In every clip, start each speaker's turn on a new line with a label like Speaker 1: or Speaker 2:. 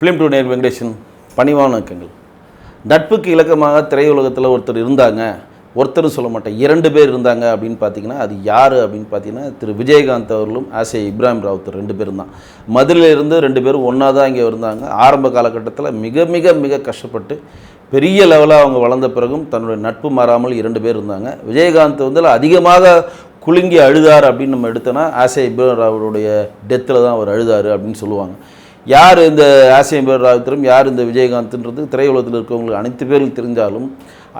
Speaker 1: Film two நேர் வெங்கடேஷன் பணிவான இயக்கங்கள். நட்புக்கு இலக்கமாக திரையுலகத்தில் ஒருத்தர் இருந்தாங்க. ஒருத்தரும் சொல்ல மாட்டேன். இரண்டு பேர் இருந்தாங்க அப்படின்னு பார்த்தீங்கன்னா அது யார் அப்படின்னு பார்த்தீங்கன்னா திரு விஜயகாந்த் அவர்களும் ஆசே இப்ராஹிம் ராவுத்தர் ரெண்டு பேரும் தான். மதுரையிலிருந்து ரெண்டு பேரும் ஒன்றா தான் இங்கே இருந்தாங்க. ஆரம்ப காலகட்டத்தில் மிக மிக மிக கஷ்டப்பட்டு பெரிய லெவலாக அவங்க வளர்ந்த பிறகும் தன்னுடைய நட்பு மாறாமல் இரண்டு பேர் இருந்தாங்க. விஜயகாந்த் வந்து அதிகமாக குலுங்கி அழுதார் அப்படின்னு நம்ம எடுத்தோன்னா ஆசே இப்ராஹிம் ராவுடைய டெத்தில் தான் அவர் அழுதார் அப்படின்னு சொல்லுவாங்க. யார் இந்த ஆசியம் பேர் யார் இந்த விஜயகாந்த்ன்றது திரையுலகத்தில் இருக்கவங்களுக்கு அனைத்து பேருக்கு தெரிஞ்சாலும்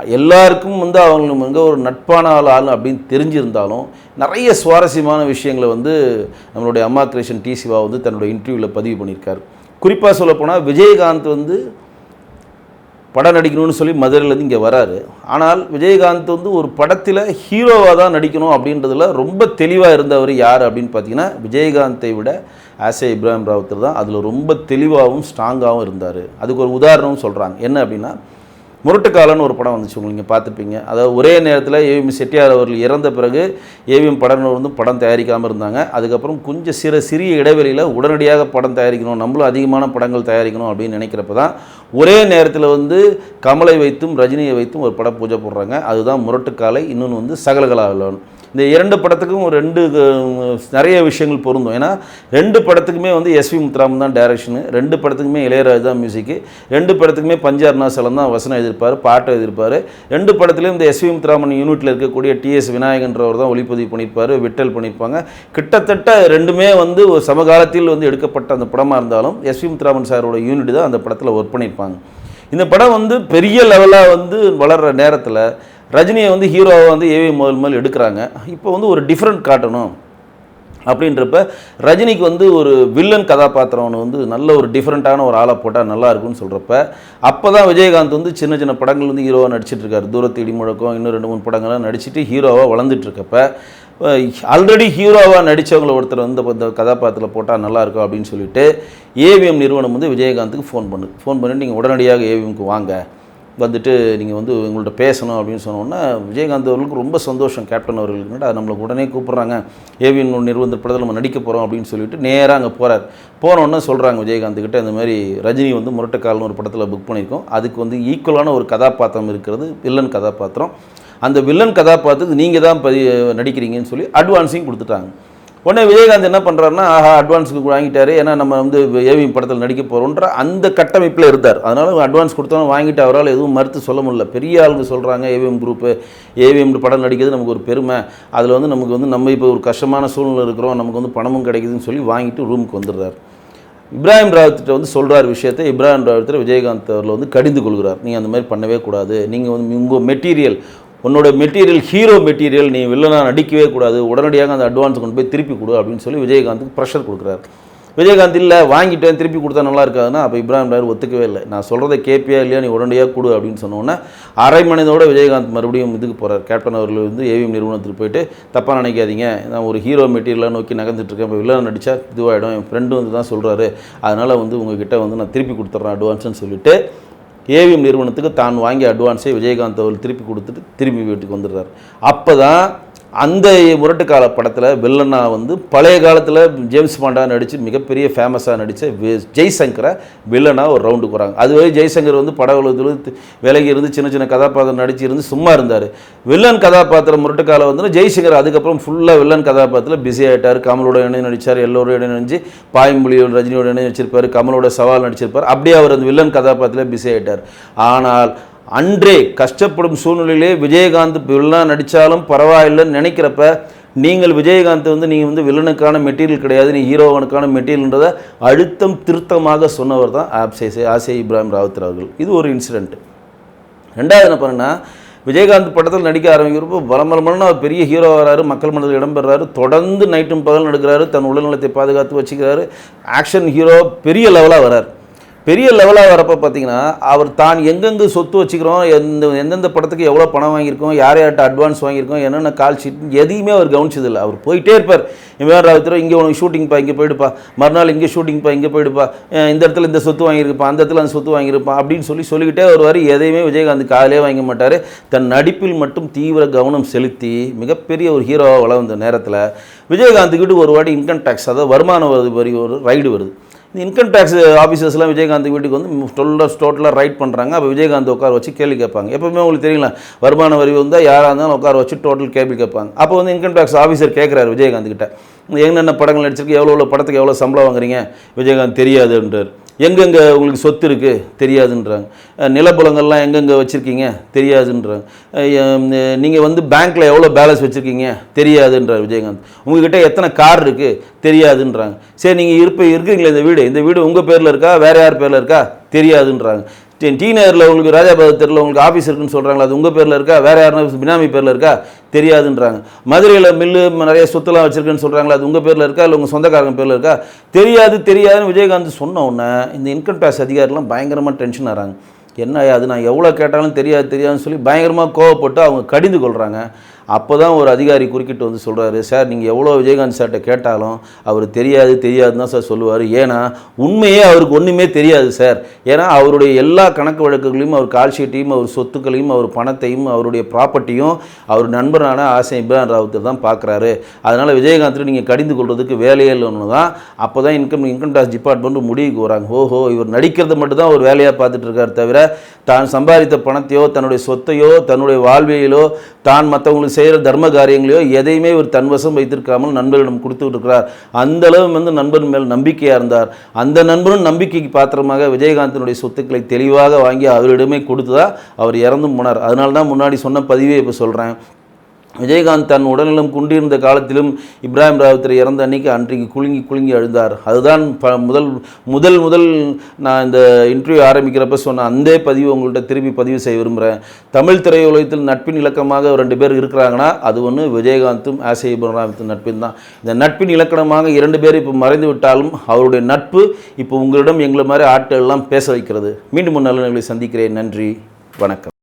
Speaker 1: எல்லாருக்கும் வந்து அவங்க ஒரு நட்பான ஆள் ஆள் அப்படின்னு தெரிஞ்சிருந்தாலும் நிறைய சுவாரஸ்யமான விஷயங்களை வந்து நம்மளுடைய அம்மா கிருஷ்ணன் டி சிவா வந்து தன்னுடைய இன்டர்வியூவில் பதிவு பண்ணியிருக்கார். குறிப்பாக சொல்லப்போனால் விஜயகாந்த் வந்து படம் நடிக்கணும்னு சொல்லி மதுரையிலேருந்து இங்கே வராரு. ஆனால் விஜயகாந்த் வந்து ஒரு படத்தில் ஹீரோவாக தான் நடிக்கணும் அப்படின்றதுல ரொம்ப தெளிவாக இருந்தவர் யார் அப்படின்னு பார்த்தீங்கன்னா விஜயகாந்தை விட ஆசே இப்ராஹிம் ராவுத்தர் தான். அதில் ரொம்ப தெளிவாகவும் ஸ்ட்ராங்காகவும் இருந்தார். அதுக்கு ஒரு உதாரணம் சொல்கிறாங்க என்ன அப்படின்னா முரட்டுக்காலன்னு ஒரு படம் வந்துச்சு உங்களுக்கு பார்த்துருப்பீங்க. அதாவது ஒரே நேரத்தில் ஏவிஎம் செட்டியார் அவர்கள் இறந்த பிறகு ஏவிஎம் படம் வந்து படம் தயாரிக்காமல் இருந்தாங்க. அதுக்கப்புறம் கொஞ்சம் சிறு சிறிய இடைவெளியில் உடனடியாக படம் தயாரிக்கணும் நம்மளும் அதிகமான படங்கள் தயாரிக்கணும் அப்படின்னு நினைக்கிறப்ப தான் ஒரே நேரத்தில் வந்து கமலை வைத்தும் ரஜினியை வைத்தும் ஒரு படம் பூஜை போடுறாங்க. அதுதான் முரட்டுக்காலை இன்னொன்று வந்து சகலகலாவலன் இந்த இரண்டு படத்துக்கும் ரெண்டு நிறைய விஷயங்கள் பொருந்தும். ஏன்னா ரெண்டு படத்துக்குமே வந்து எஸ்வி முத்துராமன் தான் டைரக்ஷனு ரெண்டு படத்துக்குமே இளையராஜ் தான் மியூசிக்கு ரெண்டு படத்துக்குமே பஞ்சார் நாசலம் தான் வசனம் எதிர்ப்பார் பாட்டு எதிர்ப்பார் ரெண்டு படத்துலையும் இந்த எஸ்வி முத்துராமன் யூனிட்டில் இருக்கக்கூடிய டிஎஸ் விநாயகன்றவர் தான் ஒளிப்பதிவு பண்ணியிருப்பார் விட்டல் பண்ணியிருப்பாங்க. கிட்டத்தட்ட ரெண்டுமே வந்து ஒரு சமகாலத்தில் வந்து எடுக்கப்பட்ட அந்த படமாக இருந்தாலும் எஸ்வி முத்துராமன் சாரோட யூனிட் தான் அந்த படத்தில் ஒர்க் பண்ணியிருப்பாங்க. இந்த படம் வந்து பெரிய லெவலாக வந்து வளர்கிற நேரத்தில் ரஜினியை வந்து ஹீரோவை வந்து ஏவி முதல் முதல் எடுக்கிறாங்க. இப்போ வந்து ஒரு டிஃப்ரெண்ட் காட்டணும். அப்படின்றப்ப ரஜினிக்கு வந்து ஒரு வில்லன் கதாபாத்திரம் ஒன்று வந்து நல்ல ஒரு டிஃப்ரெண்ட்டான ஒரு ஆளை போட்டால் நல்லா இருக்கும்னு சொல்கிறப்ப அப்போ தான் விஜயகாந்த் வந்து சின்ன சின்ன படங்கள் வந்து ஹீரோவாக நடிச்சிட்டு இருக்காரு. தூரத்து இடி முழக்கம் இன்னும் ரெண்டு மூணு படங்கள்லாம் நடிச்சுட்டு ஹீரோவாக வளர்ந்துட்டு இருக்கப்ப ஆல்ரெடி ஹீரோவாக நடித்தவங்கள ஒருத்தர் வந்து இந்த கதாபாத்திரத்தில் போட்டால் நல்லாயிருக்கும் அப்படின்னு சொல்லிட்டு ஏவிஎம் நிறுவனம் வந்து விஜயகாந்துக்கு ஃபோன் பண்ணு ஃபோன் பண்ணிட்டு நீங்கள் உடனடியாக ஏவிஎம்க்கு வாங்க. வந்துட்டு நீங்கள் வந்து உங்கள்கிட்ட பேசணும் அப்படின்னு சொன்னோன்னா விஜயகாந்த் அவர்களுக்கு ரொம்ப சந்தோஷம். கேப்டன் அவர்களுக்கு அது நம்மளுக்கு உடனே கூப்பிட்றாங்க. ஏவிஎன் நிறுவன படத்தில் நம்ம நடிக்க போகிறோம் அப்படின்னு சொல்லிட்டு நேராக அங்கே போகிறார் போனோன்னே சொல்கிறாங்க விஜயகாந்த் கிட்ட இந்த மாதிரி ரஜினி வந்து முரட்டுக்கால்னு ஒரு படத்தில் புக் பண்ணியிருக்கோம். அதுக்கு வந்து ஈக்குவலான ஒரு கதாபாத்திரம் இருக்கிறது வில்லன் கதாபாத்திரம். அந்த வில்லன் கதாபாத்திரத்துக்கு நீங்கள் தான் பதி நடிக்கிறீங்கன்னு சொல்லி அட்வான்ஸையும் கொடுத்துட்டாங்க. உடனே விஜயகாந்த் என்ன பண்ணுறாருன்னா ஆஹா அட்வான்ஸுக்கு வாங்கிட்டாரு. ஏன்னா நம்ம வந்து ஏவிஎம் படத்தில் நடிக்க போகிறோன்ற அந்த கட்டமைப்பில் இருந்தார். அதனால் அட்வான்ஸ் கொடுத்தாலும் வாங்கிட்டு அவரால் எதுவும் மறுத்து சொல்ல முடியல. பெரிய ஆளுங்க சொல்கிறாங்க ஏவிஎம் குரூப்பு ஏவிஎம் படம் நடிக்கிறது நமக்கு ஒரு பெருமை. அதில் வந்து நமக்கு வந்து நம்ம இப்போ ஒரு கஷ்டமான சூழ்நிலை இருக்கிறோம். நமக்கு வந்து பணமும் கிடைக்குதுன்னு சொல்லி வாங்கிட்டு ரூமுக்கு வந்துடுறாரு. இப்ராஹிம் ராவத்திட்ட வந்து சொல்கிறார் விஷயத்தை. இப்ராஹிம் ராவத்தில் விஜயகாந்த் அவர்கள் வந்து கடிந்து கொள்கிறார். நீங்கள் அந்த மாதிரி பண்ணவே கூடாது. நீங்கள் வந்து உங்கள் மெட்டீரியல் உன்னோட மெட்டீரியல் ஹீரோ மெட்டீரியல் நீ வில்லனாக நடிக்கவே கூடாது. உடனடியாக அந்த அட்வான்ஸ் கொண்டு போய் திருப்பி கொடு அப்படின்னு சொல்லி விஜயகாந்துக்கு ப்ரெஷர் கொடுக்குறாரு. விஜயகாந்த் இல்லை வாங்கிட்டேன் திருப்பி கொடுத்தா நல்லா இருக்காதுன்னா அப்போ இப்ராஹிம் ராயர் ஒத்துக்கவே இல்லை. நான் சொல்கிறத கேட்பியா இல்லையா நீ உடனடியாக கொடு அப்படின்னு சொன்னோன்னே அரை மணிதோட விஜயகாந்த் மறுபடியும் இதுக்கு போகிறார் கேப்டன் அவர்கள் வந்து ஏவிஎம் நிறுவனத்துக்கு போயிட்டு தப்பாக நினைக்காதீங்க. நான் ஒரு ஹீரோ மெட்டீரியலாக நோக்கி நகர்ந்துட்டுருக்கேன். இப்போ வில்லன் நடித்தா இதுவாகிடும் என் ஃப்ரெண்டு வந்து தான் சொல்கிறாரு அதனால் வந்து உங்ககிட்ட வந்து நான் திருப்பி கொடுத்துட்றேன் அட்வான்ஸ்னு சொல்லிட்டு ஏவிஎம் நிறுவனத்துக்கு தான் வாங்கிய அட்வான்ஸை விஜயகாந்த் அவர்கள் திருப்பி கொடுத்துட்டு திரும்பி வீட்டுக்கு வந்துடுறாரு. அப்போ தான் அந்த முரட்டுக்கால படத்தில் வில்லனா வந்து பழைய காலத்தில் ஜேம்ஸ் பாண்டா நடித்து மிகப்பெரிய ஃபேமஸாக நடித்த ஜெய்சங்கரை வில்லனாக ஒரு ரவுண்டுக்கு வராங்க. அதுவரை ஜெய்சங்கர் வந்து பட உலகத்தில் விலகி இருந்து சின்ன சின்ன கதாபாத்திரம் நடிச்சு இருந்து சும்மா இருந்தார். வில்லன் கதாபாத்திரம் முரட்டுக்கால வந்து ஜெய்சங்கர் அதுக்கப்புறம் ஃபுல்லாக வில்லன் கதாபாத்திரத்தில் பிஸி ஆகிட்டார் கமலோட இணைந்து நடித்தார் எல்லோரோட இணைந்து நடிச்சு பாயம்புலியோட ரஜினியோட இணைந்து நடிச்சிருப்பார் கமலோட சவால் நடிச்சிருப்பார். அப்படியே அவர் அந்த வில்லன் கதாபாத்திரத்தில் பிஸி ஆகிட்டார் ஆனால் அன்றே கஷ்டப்படும் சூழ்நிலையிலே விஜயகாந்த் வில்லனாக நடித்தாலும் பரவாயில்லைன்னு நினைக்கிறப்ப நீங்கள் விஜயகாந்த் வந்து நீங்கள் வந்து வில்லனுக்கான மெட்டீரியல் கிடையாது நீ ஹீரோவனுக்கான மெட்டீரியல்ன்றதை அழுத்தம் திருத்தமாக சொன்னவர் தான் ஆப்சே ஆசே இப்ராஹிம் ராவத் அவர்கள். இது ஒரு இன்சிடெண்ட் ரெண்டாவது என்ன பண்ணுன்னா விஜயகாந்த் படத்தில் நடிக்க ஆரம்பிக்கிறப்போ பலமலமான ஒரு பெரிய ஹீரோ வராரு மக்கள் மனதில் இடம்பெறாரு தொடர்ந்து நைட்டும் பகல் நடக்கிறாரு தன் உடல்நலத்தை பாதுகாத்து வச்சுக்கிறாரு ஆக்ஷன் ஹீரோ பெரிய லெவலாக வரார். பெரிய லெவலாக வரப்போ பார்த்தீங்கன்னா அவர் தான் எங்கெங்கு சொத்து வச்சுக்கிறோம் எந்த எந்தெந்த படத்துக்கு எவ்வளோ பணம் வாங்கியிருக்கோம் யார் யார்கிட்ட அட்வான்ஸ் வாங்கியிருக்கோம் என்னென்ன கால் ஷீட் எதையுமே அவர் கவனிச்சதில்லை. அவர் போயிட்டே இருப்பார். இவன் ராவத்தர் இங்கே உனக்கு ஷூட்டிங்ப்பா இங்கே போயிடுப்பா. மறுநாள் இங்கே ஷூட்டிங்ப்பா இங்கே போயிடுப்பா. இந்த இடத்துல இந்த சொத்து வாங்கியிருப்பா அந்த இடத்துல அந்த சொத்து வாங்கியிருப்பான் அப்படின்னு சொல்லி சொல்லிக்கிட்டே வருவார். எதையுமே விஜயகாந்த் காதலே வாங்க மாட்டார். தன் நடிப்பில் மட்டும் தீவிர கவனம் செலுத்தி மிகப்பெரிய ஒரு ஹீரோவாக வளர்ந்த நேரத்தில் விஜயகாந்த்கிட்ட ஒரு வாட்டி இன்கம் டேக்ஸ் அதாவது வருமான வருது வரி ஒரு ரைடு வருது. இந்த இன்கம் டேக்ஸ் ஆஃபீஸர்ஸ்லாம் விஜயகாந்த் வீட்டுக்கு வந்து டோட்டலாக டோட்டலாக ரைட் பண்ணுறாங்க அப்போ விஜயகாந்த் உட்கார வச்சு கேள்வி கேட்பாங்க. எப்பவுமே உங்களுக்கு தெரியல வருமான வரி வந்தால் யாராக இருந்தாலும் உட்கார வச்சு டோட்டல் கேள்வி கேட்பாங்க. அப்போ வந்து இன்கம் டேக்ஸ் ஆஃபீஸர் கேட்குறாரு விஜயகாந்த் கிட்ட. என்னென்ன படங்கள் நடிச்சிருக்கு? எவ்வளோ எவ்வளோ படத்துக்கு எவ்வளோ சம்பளம் வாங்குறீங்க? விஜயகாந்த் தெரியாதுன்றார் எங்கெங்கே உங்களுக்கு சொத்து இருக்குது தெரியாதுன்றாங்க. நிலப்பலங்கள்லாம் நிலப்புலங்கள்லாம் எங்கெங்கே வச்சுருக்கீங்க? தெரியாதுன்றாங்க. நீங்கள் வந்து பேங்க்கில் எவ்வளோ பேலன்ஸ் வச்சுருக்கீங்க? தெரியாதுன்றார் விஜயகாந்த். உங்ககிட்ட எத்தனை கார் இருக்குது தெரியாதுன்றாங்க. சரி நீங்கள் இருப்ப இருக்கிறீங்களே இந்த வீடு? இந்த வீடு உங்கள் பேரில் இருக்கா? வேறு யார் பேரில் இருக்கா? தெரியாதுன்றாங்க. டி நகரில் உங்களுக்கு ராஜாபாத தெருவில் உங்களுக்கு ஆஃபீஸ் இருக்குன்னு சொல்கிறாங்களா அது உங்கள் பேரில் இருக்கா? வேறு யாருன்னா பினாமி பேரில் இருக்கா? தெரியாதுன்றாங்க. மதுரையில் மில்லு நிறைய சொத்துலாம் வச்சுருக்குன்னு சொல்கிறாங்களா அது உங்கள் பேரில் இருக்கா? இல்லை உங்கள் சொந்தக்காரங்க பேரில் இருக்கா? தெரியாது தெரியாதுன்னு விஜயகாந்த் சொன்ன உடனே இந்த இன்கம் டேக்ஸ் அதிகாரிலாம் பயங்கரமாக டென்ஷன் ஆகிறாங்க என்ன அது நான் எவ்வளோ கேட்டாலும் தெரியாது தெரியாதுன்னு சொல்லி பயங்கரமாக கோவப்பட்டு அவங்க கடிந்து கொள்கிறாங்க அப்போ தான் ஒரு அதிகாரி குறுக்கிட்டு வந்து சொல்கிறாரு சார் நீங்கள் எவ்வளோ விஜயகாந்த் சார்கிட்ட கேட்டாலும் அவர் தெரியாது தெரியாதுன்னு தான் சார் சொல்லுவார். ஏன்னா உண்மையே அவருக்கு ஒன்றுமே தெரியாது சார். ஏன்னா அவருடைய எல்லா கணக்கு வழக்குகளையும் அவர் கால்ஷீட்டையும் அவர் சொத்துக்களையும் அவர் பணத்தையும் அவருடைய ப்ராப்பர்ட்டியும் அவர் நண்பரான ஆசை இப்ரான் ராவுத்தர் தான் பார்க்குறாரு. அதனால் விஜயகாந்த் நீங்கள் கடிந்து கொள்வதுக்கு வேலையே இல்லைன்னு தான் அப்போ தான் இன்கம் இன்கம் டேக்ஸ் டிபார்ட்மெண்ட் முடிவுக்கு வராங்க. ஓஹோ இவர் நடிக்கிறது மட்டும் தான் ஒரு வேலையாக பார்த்துட்டு இருக்காரு தவிர தான் சம்பாதித்த பணத்தையோ தன்னுடைய சொத்தையோ தன்னுடைய வாழ்வியலோ தான் மற்றவங்களுக்கு செய்கிற தர்ம காரியங்களையோ எதையுமே இவர் தன்வசம் வைத்திருக்காமல் நண்பர்களிடம் கொடுத்து இருக்கிறார் அந்த அளவு வந்து நண்பன் மேல் நம்பிக்கையாக இருந்தார். அந்த நண்பரும் நம்பிக்கைக்கு பாத்திரமாக விஜயகாந்தினுடைய சொத்துக்களை தெளிவாக வாங்கி அவரிடமே கொடுத்து தான் அவர் இறந்தும் போனார். அதனால தான் முன்னாடி சொன்ன பதிவே இப்போ சொல்கிறேன் விஜயகாந்த் தன் உடல்நலம் குண்டிருந்த காலத்திலும் இப்ராஹிம் ராவுத்தர் இறந்த அன்னைக்கு அன்றைக்கு குலுங்கி குலுங்கி அழுந்தார் அதுதான் ப முதல் முதல் முதல் நான் இந்த இன்டர்வியூ ஆரம்பிக்கிறப்ப சொன்ன அந்த பதிவு உங்கள்கிட்ட திருப்பி பதிவு செய்ய விரும்புகிறேன் தமிழ் திரையுலகத்தில் நட்பின் இலக்கமாக ரெண்டு பேர் இருக்கிறாங்கன்னா அது ஒன்று விஜயகாந்தும் ஆசை இப்ராஹிம் நட்பின் தான். இந்த நட்பின் இலக்கணமாக இரண்டு பேர் இப்போ மறைந்து விட்டாலும் அவருடைய நட்பு இப்போ உங்களிடம் எங்களை மாதிரி ஆட்கள் எல்லாம் பேச வைக்கிறது. மீண்டும் ஒரு நல்ல சந்திக்கிறேன். நன்றி. வணக்கம்.